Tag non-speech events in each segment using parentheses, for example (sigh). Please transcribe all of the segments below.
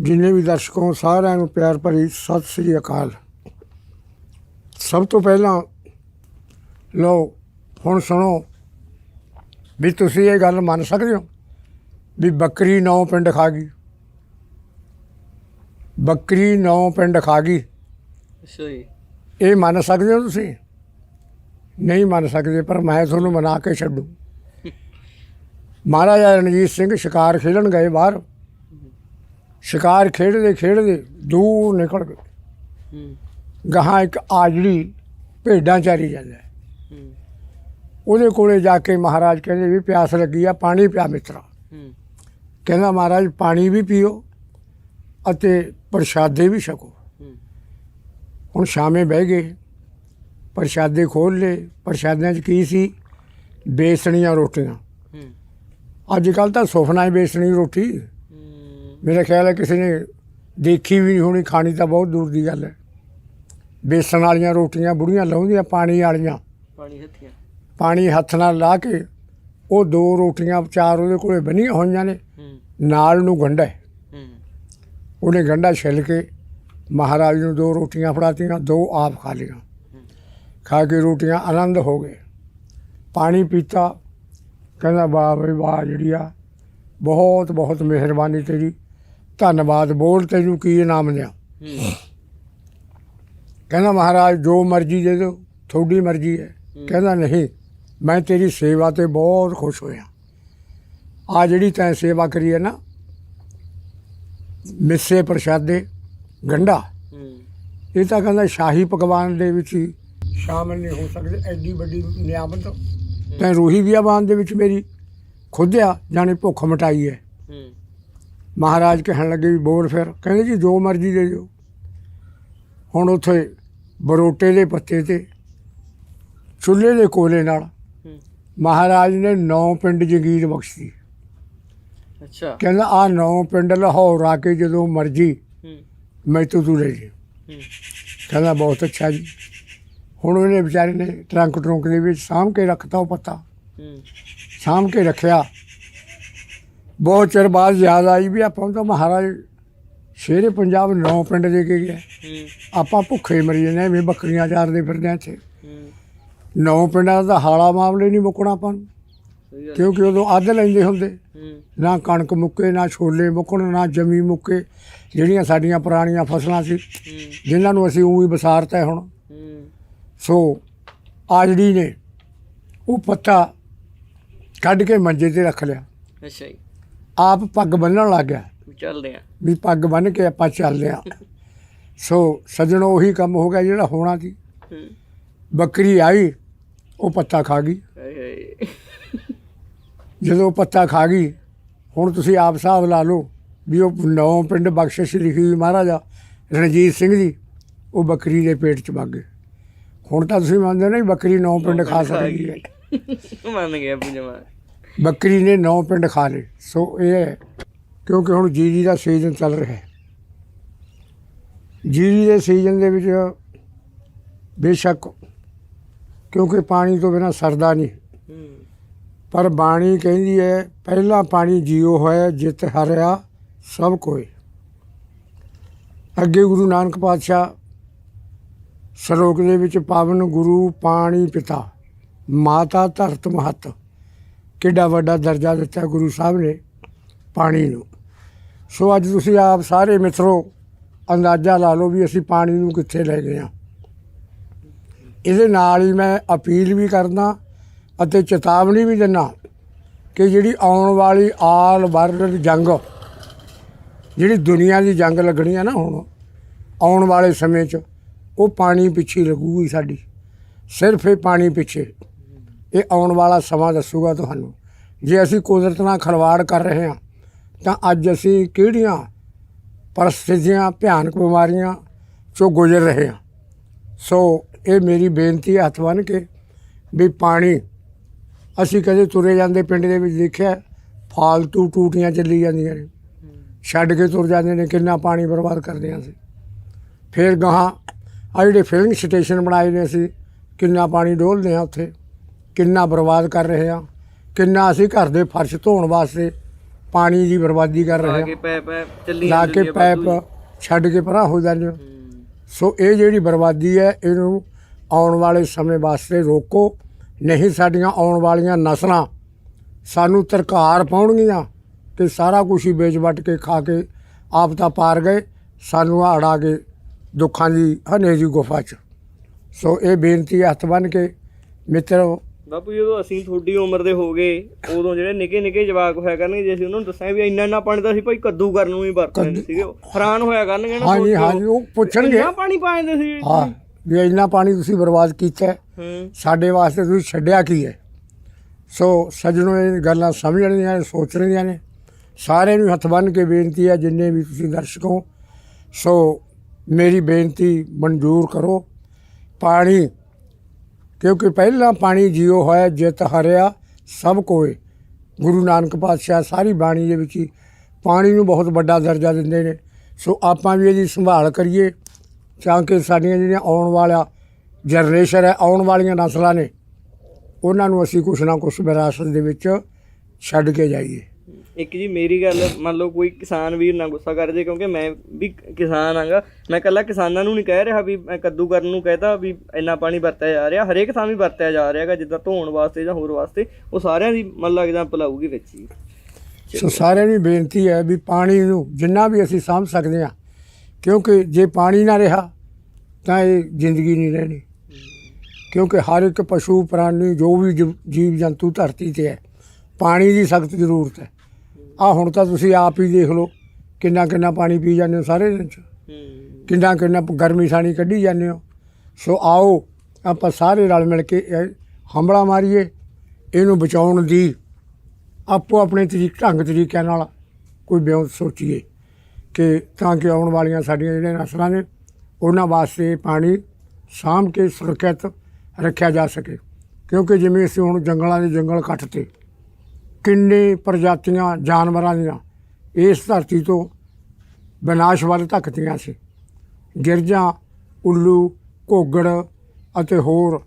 ਜਿੰਨੇ ਵੀ ਦਰਸ਼ਕੋ ਸਾਰਿਆਂ ਨੂੰ ਪਿਆਰ ਭਰੀ ਸਤਿ ਸ੍ਰੀ ਅਕਾਲ। ਸਭ ਤੋਂ ਪਹਿਲਾਂ ਲਓ ਹੁਣ ਸੁਣੋ ਵੀ ਤੁਸੀਂ ਇਹ ਗੱਲ ਮੰਨ ਸਕਦੇ ਹੋ ਵੀ ਬੱਕਰੀ ਨੌ ਪਿੰਡ ਖਾ ਗਈ? ਬੱਕਰੀ ਨੌ ਪਿੰਡ ਖਾ ਗਈ? ਅੱਛਾ ਜੀ। ਇਹ ਮੰਨ ਸਕਦੇ ਹੋ ਤੁਸੀਂ? ਨਹੀਂ ਮੰਨ ਸਕਦੇ ਪਰ ਮੈਂ ਤੁਹਾਨੂੰ ਮਨਾ ਕੇ ਛੱਡੂ। (laughs) ਮਹਾਰਾਜਾ ਰਣਜੀਤ ਸਿੰਘ ਸ਼ਿਕਾਰ ਖੇਡਣ ਗਏ ਬਾਹਰ। ਸ਼ਿਕਾਰ ਖੇਡਦੇ ਖੇਡਦੇ ਦੂਰ ਨਿਕਲ ਗਏ। ਹੂੰ। ਗਾਹਾਂ ਇੱਕ ਆਜੜੀ ਭੇਡਾਂ ਚਾਰੀ ਜਾਂਦਾ ਹੈ। ਉਹਦੇ ਕੋਲੇ ਜਾ ਕੇ ਮਹਾਰਾਜ ਕਹਿੰਦੇ ਵੀ ਪਿਆਸ ਲੱਗੀ ਆ ਪਾਣੀ ਪਿਆ ਮਿੱਤਰਾ। ਹੂੰ। ਕਹਿੰਦਾ ਮਹਾਰਾਜ ਪਾਣੀ ਵੀ ਪੀਓ ਅਤੇ ਪ੍ਰਸ਼ਾਦੇ ਵੀ ਛਕੋ। ਹੂੰ। ਹੁਣ ਸ਼ਾਮੇ ਬਹਿ ਗਏ। ਪ੍ਰਸ਼ਾਦੇ ਖੋਲ ਲਏ। ਪ੍ਰਸ਼ਾਦਿਆਂ 'ਚ ਕੀ ਸੀ? ਬੇਸਣੀਆਂ ਰੋਟੀਆਂ। ਹੂੰ। ਅੱਜ ਕੱਲ ਤਾਂ ਸੁਫਨਾ ਹੀ ਬੇਸਣੀ ਰੋਟੀ। ਮੇਰਾ ਖਿਆਲ ਹੈ ਕਿਸੇ ਨੇ ਦੇਖੀ ਵੀ ਨਹੀਂ ਹੋਣੀ ਖਾਣੀ ਤਾਂ ਬਹੁਤ ਦੂਰ ਦੀ ਗੱਲ ਹੈ। ਬੇਸਣ ਵਾਲੀਆਂ ਰੋਟੀਆਂ ਬੁੜੀਆਂ ਲਾਉਂਦੀਆਂ ਪਾਣੀ ਵਾਲੀਆਂ। ਪਾਣੀ ਹੱਥੀਆਂ। ਪਾਣੀ ਹੱਥ ਨਾਲ ਲਾ ਕੇ ਉਹ ਦੋ ਰੋਟੀਆਂ ਚਾਰ ਉਹਦੇ ਕੋਲੇ ਬੰਨੀਆਂ ਹੋਈਆਂ ਨੇ। ਨਾਲ ਨੂੰ। ਹੂੰ। ਉਹਨੇ ਗੰਢਾ ਛਿੱਲ ਕੇ ਮਹਾਰਾਜ ਨੂੰ ਦੋ ਰੋਟੀਆਂ ਫੜਾਤੀਆਂ ਦੋ ਆਪ ਖਾ ਲਈਆਂ। ਖਾ ਕੇ ਰੋਟੀਆਂ ਆਨੰਦ ਹੋ ਗਏ। ਪਾਣੀ ਪੀਤਾ। ਕਹਿੰਦਾ ਵਾਹ ਬਈ ਵਾਹ ਜਿਹੜੀ ਆ ਬਹੁਤ ਬਹੁਤ ਮਿਹਰਬਾਨੀ ਤੇਰੀ। ਧੰਨਵਾਦ, ਬੋਲ ਤੈਨੂੰ ਕੀ ਇਨਾਮ ਦਿਆਂ? ਕਹਿੰਦਾ, ਮਹਾਰਾਜ, ਜੋ ਮਰਜ਼ੀ ਦੇ ਦਿਓ, ਤੁਹਾਡੀ ਮਰਜ਼ੀ ਹੈ। ਕਹਿੰਦਾ, ਨਹੀਂ, ਮੈਂ ਤੇਰੀ ਸੇਵਾ ਤੇ ਬਹੁਤ ਖੁਸ਼ ਹੋਇਆ। ਆ ਜਿਹੜੀ ਤੈਂ ਸੇਵਾ ਕਰੀ ਹੈ ਨਾ, ਮਿੱਸੇ ਪ੍ਰਸ਼ਾਦੇ, ਗੰਢਾ, ਇਹ ਤਾਂ ਕਹਿੰਦਾ ਸ਼ਾਹੀ ਪਕਵਾਨ ਦੇ ਵਿੱਚ ਹੀ ਸ਼ਾਮਲ ਨਹੀਂ ਹੋ ਸਕਦੇ। ਐਡੀ ਵੱਡੀ ਨਿਆਮਤ ਤੈਂ ਰੂਹੀ ਬਿਆਬਾਨ ਦੇ ਵਿੱਚ ਮੇਰੀ। ਖੁੱਦਿਆ ਜਾਣੀ ਭੁੱਖ ਮਟਾਈ ਹੈ। ਮਹਾਰਾਜ ਕਹਿਣ ਲੱਗੇ ਵੀ ਬੋਲ ਫਿਰ। ਕਹਿੰਦੇ ਜੀ ਜੋ ਮਰਜ਼ੀ ਦੇ ਦਿਓ। ਹੁਣ ਉੱਥੇ ਬਰੋਟੇ ਦੇ ਪੱਤੇ ਤੇ ਚੁੱਲ੍ਹੇ ਦੇ ਕੋਲੇ ਨਾਲ ਮਹਾਰਾਜ ਨੇ ਨੌ ਪਿੰਡ ਜਗੀਰ ਬਖਸ਼ੀ। ਅੱਛਾ। ਕਹਿੰਦਾ ਆ ਨੌ ਪਿੰਡ ਲਾਹੌਰ ਆ ਕੇ ਜਦੋਂ ਮਰਜ਼ੀ ਹੂੰ। ਮੈਥੋਂ ਤੂੰ ਲੈ ਜੀ। ਕਹਿੰਦਾ ਬਹੁਤ ਅੱਛਾ ਜੀ। ਹੁਣ ਉਹਨੇ ਵਿਚਾਰੇ ਨੇ ਟਰੰਕ ਟਰੰਕ ਦੇ ਵਿੱਚ ਸਾਂਭ ਕੇ ਰੱਖਤਾ ਉਹ ਪੱਤਾ। ਸਾਂਭ ਕੇ ਰੱਖਿਆ। ਬਹੁਤ ਚਿਰ ਬਾਅਦ ਯਾਦ ਆਈ ਵੀ ਆਪਾਂ ਤਾਂ ਮਹਾਰਾਜ ਸ਼ੇਰੇ ਪੰਜਾਬ ਨੌ ਪਿੰਡ ਦੇ ਕੇ ਗਿਆ। ਆਪਾਂ ਭੁੱਖੇ ਮਰੀ ਜਾਂਦੇ ਐਵੇਂ ਬੱਕਰੀਆਂ ਚਾਰਦੇ ਫਿਰਦੇ ਹਾਂ ਇੱਥੇ। ਨੌ ਪਿੰਡਾਂ ਦਾ ਹਾਲਾ ਮਾਮਲੇ ਨਹੀਂ ਮੁੱਕਣਾ ਆਪਾਂ ਨੂੰ ਕਿਉਂਕਿ ਉਦੋਂ ਅੱਧ ਲੈਂਦੇ ਹੁੰਦੇ। ਨਾ ਕਣਕ ਮੁੱਕੇ ਨਾ ਛੋਲੇ ਮੁੱਕਣ ਨਾ ਜਮੀ ਮੁੱਕੇ। ਜਿਹੜੀਆਂ ਸਾਡੀਆਂ ਪੁਰਾਣੀਆਂ ਫਸਲਾਂ ਸੀ ਜਿਨ੍ਹਾਂ ਨੂੰ ਅਸੀਂ ਉਹੀ ਵਿਸਾਰਤਾ ਹੁਣ। ਸੋ ਆਜੜੀ ਨੇ ਉਹ ਪੱਤਾ ਕੱਢ ਕੇ ਮੰਜੇ ਤੇ ਰੱਖ ਲਿਆ। ਅੱਛਾ ਜੀ। ਆਪ ਪੱਗ ਬੰਨਣ ਲੱਗ ਗਿਆ। ਚੱਲਦੇ ਆ। ਵੀ ਪੱਗ ਬੰਨ ਕੇ ਆਪਾਂ ਚੱਲਦੇ ਆ ਸੋ ਸੱਜਣੋ ਉਹੀ ਕੰਮ ਹੋ ਗਿਆ ਜਿਹੜਾ ਹੋਣਾ ਸੀ। ਬੱਕਰੀ ਆਈ ਉਹ ਪੱਤਾ ਖਾ ਗਈ। ਜਦੋਂ ਪੱਤਾ ਖਾ ਗਈ ਹੁਣ ਤੁਸੀਂ ਆਪ ਹਿਸਾਬ ਲਾ ਲਓ ਵੀ ਉਹ ਨੌ ਪਿੰਡ ਬਖਸ਼ਿਸ਼ ਲਿਖੀ ਹੋਈ ਮਹਾਰਾਜਾ ਰਣਜੀਤ ਸਿੰਘ ਜੀ ਉਹ ਬੱਕਰੀ ਦੇ ਪੇਟ 'ਚ ਵਗ ਗਏ। ਹੁਣ ਤਾਂ ਤੁਸੀਂ ਮੰਨਦੇ ਹੋ ਨਾ ਬੱਕਰੀ ਨੌ ਪਿੰਡ ਖਾ ਸਕਦੀ ਹੈ। ਮੰਨ ਗਿਆ ਪੁਜਮਾ ਬੱਕਰੀ ਨੇ ਨੌ ਪਿੰਡ ਖਾ ਲਏ। ਸੋ ਇਹ ਹੈ, ਕਿਉਂਕਿ ਹੁਣ ਜੀਰੀ ਦਾ ਸੀਜ਼ਨ ਚੱਲ ਰਿਹਾ ਹੈ। ਜੀਰੀ ਦੇ ਸੀਜ਼ਨ ਦੇ ਵਿੱਚ ਬੇਸ਼ੱਕ, ਕਿਉਂਕਿ ਪਾਣੀ ਤੋਂ ਬਿਨਾ ਸਰਦਾ ਨਹੀਂ। ਪਰ ਬਾਣੀ ਕਹਿੰਦੀ ਹੈ, ਪਹਿਲਾ ਪਾਣੀ ਜੀਓ ਹੋਇਆ, ਜਿਤ ਹਰਿਆ ਸਭ ਕੋਏ। ਅੱਗੇ ਗੁਰੂ ਨਾਨਕ ਪਾਤਸ਼ਾਹ ਸ਼ਲੋਕ ਦੇ ਵਿੱਚ ਪਾਵਨ ਗੁਰੂ, ਪਾਣੀ ਪਿਤਾ, ਮਾਤਾ ਧਰਤ ਮਹਤ। ਕਿੱਡਾ ਵੱਡਾ ਦਰਜਾ ਦਿੱਤਾ ਗੁਰੂ ਸਾਹਿਬ ਨੇ ਪਾਣੀ ਨੂੰ। ਸੋ ਅੱਜ ਤੁਸੀਂ ਆਪ ਸਾਰੇ ਮਿੱਤਰੋ ਅੰਦਾਜ਼ਾ ਲਾ ਲਓ ਵੀ ਅਸੀਂ ਪਾਣੀ ਨੂੰ ਕਿੱਥੇ ਲੈ ਗਏ ਹਾਂ। ਇਹਦੇ ਨਾਲ ਹੀ ਮੈਂ ਅਪੀਲ ਵੀ ਕਰਦਾ ਅਤੇ ਚੇਤਾਵਨੀ ਵੀ ਦਿੰਦਾ ਕਿ ਜਿਹੜੀ ਆਉਣ ਵਾਲੀ ਆਲ ਵਰਲਡ ਜੰਗ, ਜਿਹੜੀ ਦੁਨੀਆ ਦੀ ਜੰਗ ਲੱਗਣੀ ਆ ਨਾ ਹੁਣ, ਆਉਣ ਵਾਲੇ ਸਮੇਂ 'ਚ ਉਹ ਪਾਣੀ ਪਿੱਛੇ ਲੱਗੂਗੀ ਸਾਡੀ। ਸਿਰਫ ਇਹ ਪਾਣੀ ਪਿੱਛੇ। ਇਹ ਆਉਣ ਵਾਲਾ ਸਮਾਂ ਦੱਸੂਗਾ ਤੁਹਾਨੂੰ। ਜੇ ਅਸੀਂ ਕੁਦਰਤ ਨਾਲ ਖਲਵਾੜ ਕਰ ਰਹੇ ਹਾਂ, ਤਾਂ ਅੱਜ ਅਸੀਂ ਕਿਹੜੀਆਂ ਪਰਿਸਥਿਤੀਆਂ, ਭਿਆਨਕ ਬਿਮਾਰੀਆਂ ਚੋਂ ਗੁਜ਼ਰ ਰਹੇ ਹਾਂ? ਸੋ ਇਹ ਮੇਰੀ ਬੇਨਤੀ ਹੈ ਹੱਥ ਬੰਨ੍ਹ ਕੇ ਵੀ ਪਾਣੀ ਅਸੀਂ ਕਦੇ ਤੁਰੇ ਜਾਂਦੇ ਪਿੰਡ ਦੇ ਵਿੱਚ ਦੇਖਿਆ, ਫਾਲਤੂ ਟੂਟੀਆਂ ਚੱਲੀ ਜਾਂਦੀਆਂ ਨੇ। ਛੱਡ ਕੇ ਤੁਰ ਜਾਂਦੇ ਨੇ, ਕਿੰਨਾ ਪਾਣੀ ਬਰਬਾਦ ਕਰਦੇ ਹਾਂ ਅਸੀਂ। ਫਿਰ ਗਾਹਾਂ ਆ ਜਿਹੜੇ ਫਿਲਿੰਗ ਸਟੇਸ਼ਨ ਬਣਾਏ ਨੇ ਅਸੀਂ, ਕਿੰਨਾ ਪਾਣੀ ਡੋਲਦੇ ਹਾਂ ਉੱਥੇ। ਕਿੰਨਾ ਬਰਬਾਦ ਕਰ ਰਹੇ ਹਾਂ ਕਿੰਨਾ ਅਸੀਂ ਘਰ ਦੇ ਫਰਸ਼ ਧੋਣ ਵਾਸਤੇ ਪਾਣੀ ਦੀ ਬਰਬਾਦੀ ਕਰ ਰਹੇ ਆ। ਪੈਪ ਪੈਪ ਚੱਲੀ ਲਾ ਜਾਂਦੀ ਕੇ ਪੈਪ ਛੱਡ ਕੇ ਪਰਾਂ ਹੋ ਜਾਂਦੇ ਹੋ। ਸੋ ਇਹ ਜਿਹੜੀ ਬਰਬਾਦੀ ਹੈ ਇਹਨੂੰ ਆਉਣ ਵਾਲੇ ਸਮੇਂ ਵਾਸਤੇ ਰੋਕੋ। ਨਹੀਂ ਸਾਡੀਆਂ ਆਉਣ ਵਾਲੀਆਂ ਨਸਲਾਂ ਸਾਨੂੰ ਤਰਕਾਰ ਪਾਉਣਗੀਆਂ ਤੇ ਸਾਰਾ ਕੁਝ ਹੀ ਵੇਚ ਵੱਟ ਕੇ ਖਾ ਕੇ ਆਪ ਤਾਂ ਪਾਰ ਗਏ। ਸਾਨੂੰ ਆੜਾ ਕੇ ਦੁੱਖਾਂ ਦੀ ਹਨੇਰੀ ਗੁਫਾ 'ਚ। ਸੋ ਇਹ ਬੇਨਤੀ ਹੱਥ ਬੰਨ ਕੇ ਮਿੱਤਰੋ ਬਾਪੂ ਜਦੋਂ ਅਸੀਂ ਤੁਹਾਡੀ ਉਮਰ ਦੇ ਹੋ ਗਏ ਉਦੋਂ ਜਿਹੜੇ ਨਿੱਕੇ ਨਿੱਕੇ ਜਵਾਕ ਹੋਇਆ ਕਰਨਗੇ ਜੇ ਅਸੀਂ ਉਹਨਾਂ ਨੂੰ ਦੱਸਾਂ ਵੀ ਇੰਨਾ ਇੰਨਾ ਪਾਣੀ ਤਾਂ ਅਸੀਂ ਭਾਈ ਕੱਦੂ ਕਰਨ ਨੂੰ ਹੀ ਵਰਤਦੇ ਸੀਗੇ ਹੈਰਾਨ ਹੋਇਆ ਕਰਨਗੇ ਨਾ ਹਾਂਜੀ ਹਾਂਜੀ ਉਹ ਪੁੱਛਣਗੇ। ਇੰਨਾ ਪਾਣੀ ਪਾਉਂਦੇ ਸੀ। ਹਾਂ ਵੀ ਇੰਨਾ ਪਾਣੀ ਤੁਸੀਂ ਬਰਬਾਦ ਕੀਤਾ ਸਾਡੇ ਵਾਸਤੇ ਤੁਸੀਂ ਛੱਡਿਆ ਕੀ ਹੈ? ਸੋ ਸੱਜਣੋ ਇਹ ਗੱਲਾਂ ਸਮਝਣੀਆਂ ਨੇ ਸੋਚਣੀਆਂ ਨੇ। ਸਾਰਿਆਂ ਨੂੰ ਹੱਥ ਬੰਨ੍ਹ ਕੇ ਬੇਨਤੀ ਹੈ ਜਿੰਨੇ ਵੀ ਤੁਸੀਂ ਦਰਸ਼ਕ ਹੋ। ਸੋ ਮੇਰੀ ਬੇਨਤੀ ਮਨਜ਼ੂਰ ਕਰੋ। ਪਾਣੀ ਕਿਉਂਕਿ ਪਹਿਲਾਂ ਪਾਣੀ ਜੀਓ ਹੋਇਆ, ਜਿਤ ਹਰਿਆ ਸਭ ਕੋਏ ਗੁਰੂ ਨਾਨਕ ਪਾਤਸ਼ਾਹ ਸਾਰੀ ਬਾਣੀ ਦੇ ਵਿੱਚ ਹੀ ਪਾਣੀ ਨੂੰ ਬਹੁਤ ਵੱਡਾ ਦਰਜਾ ਦਿੰਦੇ ਨੇ। ਸੋ ਆਪਾਂ ਵੀ ਇਹਦੀ ਸੰਭਾਲ ਕਰੀਏ। ਤਾਂ ਕਿ ਸਾਡੀਆਂ ਜਿਹੜੀਆਂ ਆਉਣ ਵਾਲਾ ਜਨਰੇਸ਼ਨ ਹੈ, ਆਉਣ ਵਾਲੀਆਂ ਨਸਲਾਂ ਨੇ, ਉਹਨਾਂ ਨੂੰ ਅਸੀਂ ਕੁਛ ਨਾ ਕੁਛ ਵਿਰਾਸਤ ਦੇ ਵਿੱਚ ਛੱਡ ਕੇ ਜਾਈਏ। ਇੱਕ ਜੀ ਮੇਰੀ ਗੱਲ ਮੰਨ ਲਓ ਕੋਈ ਕਿਸਾਨ ਵੀਰ ਨਾ ਗੁੱਸਾ ਕਰ ਜੇ ਕਿਉਂਕਿ ਮੈਂ ਵੀ ਕਿਸਾਨ ਆਂਗਾ। ਮੈਂ ਕੱਲਾ ਕਿਸਾਨਾਂ ਨੂੰ ਨਹੀਂ ਕਹਿ ਰਿਹਾ ਵੀ ਮੈਂ ਕੱਦੂ ਕਰਨ ਨੂੰ ਕਹਿਤਾ ਵੀ ਇੰਨਾ ਪਾਣੀ ਵਰਤਿਆ ਜਾ ਰਿਹਾ। ਹਰੇਕ ਥਾਂ ਵੀ ਵਰਤਿਆ ਜਾ ਰਿਹਾ ਹੈਗਾ, ਜਿੱਦਾਂ ਧੋਣ ਵਾਸਤੇ ਜਾਂ ਹੋਰ ਵਾਸਤੇ। ਉਹ ਸਾਰਿਆਂ ਦੀ ਮੰਨ ਲਾ ਐਗਜ਼ਾਮਪਲ ਆਊਗੀ ਵਿੱਚ ਹੀ ਸੋ ਸਾਰਿਆਂ ਦੀ ਬੇਨਤੀ ਹੈ ਵੀ ਪਾਣੀ ਨੂੰ ਜਿੰਨਾ ਵੀ ਅਸੀਂ ਸਾਂਭ ਸਕਦੇ ਹਾਂ, ਕਿਉਂਕਿ ਜੇ ਪਾਣੀ ਨਾ ਰਿਹਾ ਤਾਂ ਇਹ ਜ਼ਿੰਦਗੀ ਨਹੀਂ ਰਹਿਣੀ। ਕਿਉਂਕਿ ਹਰ ਇੱਕ ਪਸ਼ੂ, ਪ੍ਰਾਣੀ, ਜੋ ਵੀ ਜੀਵ- ਜੀਵ ਜੰਤੂ ਧਰਤੀ ਤੇ ਹੈ, ਪਾਣੀ ਦੀ ਸਖਤ ਜ਼ਰੂਰਤ ਹੈ। ਆ ਹੁਣ ਤਾਂ ਤੁਸੀਂ ਆਪ ਹੀ ਦੇਖ ਲਓ ਕਿੰਨਾ ਕਿੰਨਾ ਪਾਣੀ ਪੀ ਜਾਂਦੇ ਹੋ ਸਾਰੇ ਦਿਨ ਚ। ਕਿੰਨਾ ਕਿੰਨਾ ਗਰਮੀ ਸਾਣੀ ਕੱਢੀ ਜਾਂਦੇ ਹੋ। ਸੋ ਆਓ ਆਪਾਂ ਸਾਰੇ ਰਲ ਮਿਲ ਕੇ ਇਹ ਹਮਲਾ ਮਾਰੀਏ ਇਹਨੂੰ ਬਚਾਉਣ ਦੀ ਆਪੋ ਆਪਣੇ ਤਰੀਕ ਢੰਗ ਤਰੀਕਿਆਂ ਨਾਲ ਕੋਈ ਬਿਉਂ ਸੋਚੀਏ ਕਿ ਤਾਂ ਕਿ ਆਉਣ ਵਾਲੀਆਂ ਸਾਡੀਆਂ ਜਿਹੜੀਆਂ ਨਸਲਾਂ ਨੇ ਉਹਨਾਂ ਵਾਸਤੇ ਪਾਣੀ ਸਾਂਭ ਕੇ ਸੁਰੱਖਿਅਤ ਰੱਖਿਆ ਜਾ ਸਕੇ। ਕਿਉਂਕਿ ਜਿਵੇਂ ਅਸੀਂ ਹੁਣ ਜੰਗਲਾਂ ਦੇ ਜੰਗਲ ਕੱਟ ਤੇ ਕਿੰਨੇ ਪ੍ਰਜਾਤੀਆਂ, ਜਾਨਵਰਾਂ ਦੀਆਂ ਇਸ ਧਰਤੀ ਤੋਂ ਵਿਨਾਸ਼ ਵੱਲ ਧੱਕਦੀਆਂ ਸੀ। ਗਿਰਜਾਂ, ਉੱਲੂ, ਘੋਗੜ ਅਤੇ ਹੋਰ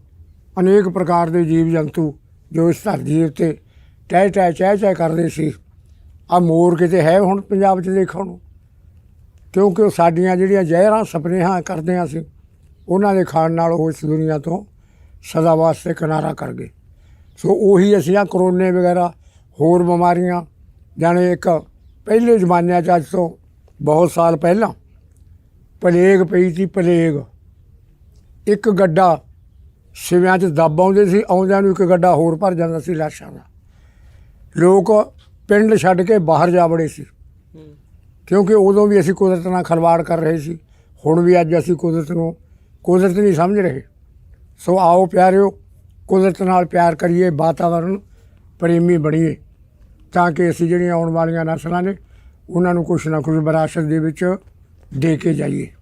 ਅਨੇਕ ਪ੍ਰਕਾਰ ਦੇ ਜੀਵ ਜੰਤੂ ਜੋ ਇਸ ਧਰਤੀ ਦੇ ਉੱਤੇ ਟਹਿ ਟਹਿ ਚਹਿ ਚਹਿ ਕਰਦੇ ਸੀ। ਆ ਮੋਰ ਕਿਤੇ ਹੈ ਹੁਣ ਪੰਜਾਬ 'ਚ ਦੇਖਣ ਨੂੰ? ਕਿਉਂਕਿ ਉਹ ਸਾਡੀਆਂ ਜਿਹੜੀਆਂ ਜ਼ਹਿਰਾਂ, ਸੁਪਨੇਹਾਂ ਕਰਦੇ ਹਾਂ ਅਸੀਂ ਉਹਨਾਂ ਦੇ ਖਾਣ ਨਾਲ ਉਹ ਇਸ ਦੁਨੀਆ ਤੋਂ ਸਦਾ ਵਾਸਤੇ ਕਿਨਾਰਾ ਕਰ ਗਏ। ਸੋ ਉਹੀ ਅਸੀਂ ਆ ਕਰੋਨੇ ਵਗੈਰਾ ਹੋਰ ਬਿਮਾਰੀਆਂ, ਜਾਣੇ ਇੱਕ ਪਹਿਲੇ ਜ਼ਮਾਨਿਆਂ 'ਚ ਅੱਜ ਤੋਂ ਬਹੁਤ ਸਾਲ ਪਹਿਲਾਂ ਪਲੇਗ ਪਈ ਸੀ ਪਲੇਗ। ਇੱਕ ਗੱਡਾ ਸਿਵਿਆਂ 'ਚ ਦੱਬ ਆਉਂਦੇ ਸੀ, ਆਉਂਦਿਆਂ ਨੂੰ ਇੱਕ ਗੱਡਾ ਹੋਰ ਭਰ ਜਾਂਦਾ ਸੀ ਲਾਸ਼ਾਂ ਦਾ। ਲੋਕ ਪਿੰਡ ਛੱਡ ਕੇ ਬਾਹਰ ਜਾ ਬੜੇ ਸੀ। ਕਿਉਂਕਿ ਉਦੋਂ ਵੀ ਅਸੀਂ ਕੁਦਰਤ ਨਾਲ ਖਲਵਾੜ ਕਰ ਰਹੇ ਸੀ, ਹੁਣ ਵੀ ਅੱਜ ਅਸੀਂ ਕੁਦਰਤ ਨੂੰ ਕੁਦਰਤ ਨਹੀਂ ਸਮਝ ਰਹੇ। ਸੋ ਆਓ ਪਿਆਰਿਓ, ਕੁਦਰਤ ਨਾਲ ਪਿਆਰ ਕਰੀਏ ਵਾਤਾਵਰਣ ਪ੍ਰੇਮੀ ਬਣੀਏ ਤਾਂ ਕਿ ਅਸੀਂ ਜਿਹੜੀਆਂ ਆਉਣ ਵਾਲੀਆਂ ਨਸਲਾਂ ਨੇ, ਉਹਨਾਂ ਨੂੰ ਕੁਛ ਨਾ ਕੁਛ ਵਿਰਾਸਤ ਦੇ ਵਿੱਚ ਦੇ ਕੇ ਜਾਈਏ।